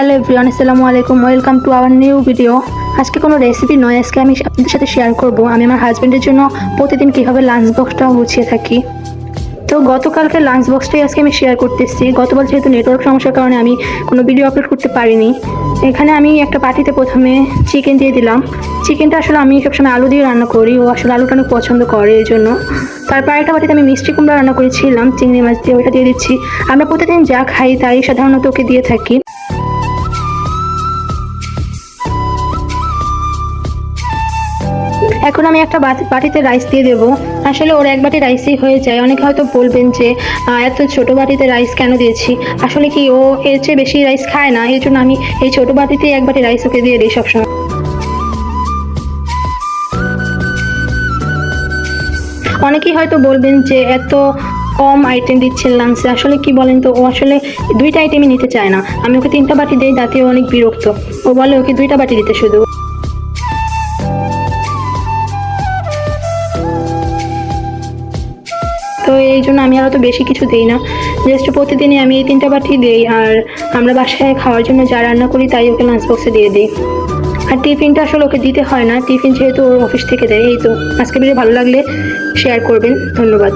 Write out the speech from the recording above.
Hello everyone, আসসালামু আলাইকুম। Welcome to our new video আজকে কোনো রেসিপি নয়, আজকে আমি আপনাদের সাথে শেয়ার করব। আমি আমার হাজব্যান্ডের জন্য প্রতিদিন কীভাবে লাঞ্চ বক্সটা গুছিয়ে থাকি। তো গতকালকে লাঞ্চ বক্সটাই আজকে আমি শেয়ার করতেছি। গতকাল যেহেতু নেটওয়ার্ক সমস্যার কারণে আমি কোনো ভিডিও আপলোড করতে পারিনি। এখানে আমি একটা পাটিতে প্রথমে চিকেন দিয়ে দিলাম। চিকেনটা আসলে আমি সবসময় আলু দিয়ে রান্না করি। ও আসলে আলুটা অনেক পছন্দ করে এই জন্য। তারপর একটা বাটিতে আমি মিষ্টি কুমড়া রান্না করেছিলাম। চিংড়ি মাছ দিয়ে ওটা দিয়ে দিচ্ছি। আমরা প্রতিদিন যা খাই তাই সাধারণত ওকে দিয়ে থাকি। এখন আমি একটা বাটি- বাটিতে রাইস দিয়ে দেবো। আসলে ওর এক বাটি রাইসই হয়ে যায়। অনেকে হয়তো বলবেন যে এত ছোট বাটিতে রাইস কেন দিয়েছি? আসলে কি ও এর চেয়ে বেশি রাইস খায় না। এই জন্য আমি এই ছোট বাটিতেই এক বাটি রাইস ওকে দিয়ে দিই সবসময়। অনেকেই হয়তো বলবেন যে, এত কম আইটেম দিচ্ছেন লাঞ্চে আসলে কি বলেন তো? ও আসলে দুইটা আইটেমই নিতে চায় না। আমি ওকে তিনটা বাটি দিই তাতে অনেক বিরক্ত। ও বলে ওকে দুইটা বাটি দিতে শুধু। তো এই জন্য আমি আর তো বেশি কিছু দিই না। জাস্ট প্রতিদিনই আমি এই তিনটা বাটি দিই আর আমরা বাসায় খাওয়ার জন্য যা রান্না করি তাই ওকে লাঞ্চ বক্সে দিয়ে দিই। আর টিফিনটা আসলে ওকে দিতে হয় না। টিফিন যেহেতু ওর অফিস থেকে দেয়, এই তো। আজকে ভিডিও ভালো লাগলে শেয়ার করবেন। ধন্যবাদ।